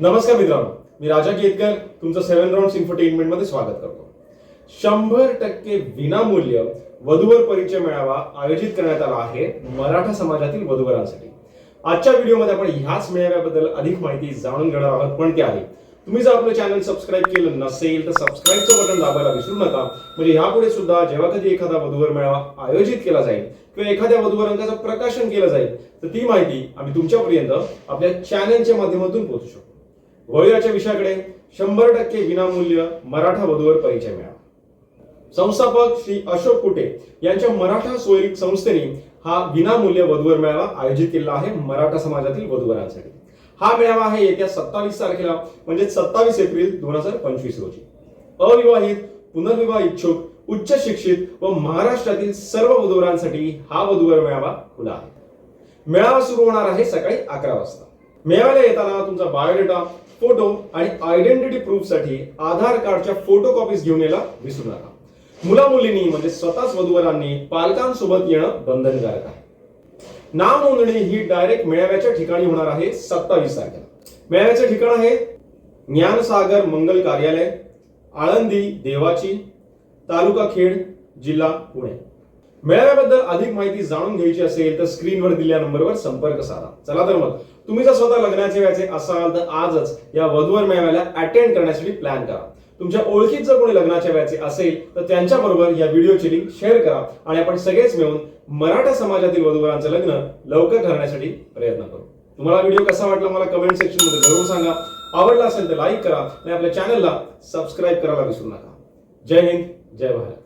नमस्कार मित्रांनो मी राजा केतकर तुमचं सेव्हन राऊंड इन्फोटेनमेंटमध्ये स्वागत करतो. शंभर टक्के विनामूल्य वधूवर परिचय मेळावा आयोजित करण्यात आला आहे मराठा समाजातील वधूवरांसाठी. आजच्या व्हिडिओमध्ये आपण ह्याच मेळाव्याबद्दल अधिक माहिती जाणून घेणार आहोत पण त्याआधी तुम्ही जर आपलं चॅनल सबस्क्राईब केलं नसेल तर सबस्क्राईबचं बटन दाबायला विसरू नका. म्हणजे ह्यापुढे सुद्धा जेव्हा कधी एखादा वधूवर मेळावा आयोजित केला जाईल किंवा एखाद्या वधूवर अंकाचं प्रकाशन केलं जाईल तर ती माहिती आम्ही तुमच्यापर्यंत आपल्या चॅनलच्या माध्यमातून पोहोचू शकतो. वळूयाच्या विषयाकडे शंभर टक्के विनामूल्य मराठा वधूवर परिचय मिळावा संस्थापक श्री अशोक कुटे यांच्या मराठा सोयरीक संस्थेने हा विनामूल्य वधूवर मेळावा आयोजित केलेला आहे मराठा समाजातील वधूवरांसाठी हा मेळावा आहे येत्या सत्तावीस तारखेला म्हणजे सत्तावीस एप्रिल दोन हजार पंचवीस रोजी. अविवाहित पुनर्विवाह इच्छुक उच्च शिक्षित व महाराष्ट्रातील सर्व वधूवरांसाठी हा वधूवर मेळावा खुला आहे. मेळावा सुरू होणार आहे सकाळी अकरा वाजता. मेळाव्याला येताना तुमचा बायोडेटा फोटो आणि आयडेंटिटी प्रूफसाठी आधार कार्डच्या फोटो कॉपीज घेऊन यायला विसरू नका. मुला मुलींनी म्हणजे स्वतःच वधूवरांनी पालकांसोबत येणं बंधनकारक आहे. नाव नोंदणी ही डायरेक्ट मेळाव्याच्या ठिकाणी होणार आहे सत्तावीस तारखेला. मेळाव्याचं ठिकाण आहे ज्ञानसागर मंगल कार्यालय आळंदी देवाची तालुका खेड जिल्हा पुणे. मेळाव्याबद्दल अधिक माहिती जाणून घ्यायची असेल तर स्क्रीनवर दिलेल्या नंबरवर संपर्क साधा. चला तर मग तुम्ही जर स्वतः लग्नाचे व्हायचे असाल तर आजच या वधूवर मेळाव्याला अटेंड करण्यासाठी प्लॅन करा. तुमच्या ओळखीत जर कोणी लग्नाच्या व्हायचे असेल तर त्यांच्याबरोबर या व्हिडिओची लिंक शेअर करा आणि आपण सगळेच मिळून मराठा समाजातील वधूवरांचं लग्न लवकर ठरण्यासाठी प्रयत्न करू. तुम्हाला व्हिडिओ कसा वाटला मला कमेंट सेक्शनमध्ये जरूर सांगा. आवडला असेल तर लाईक करा आणि आपल्या चॅनलला सबस्क्राईब करायला विसरू नका. जय हिंद जय भारत.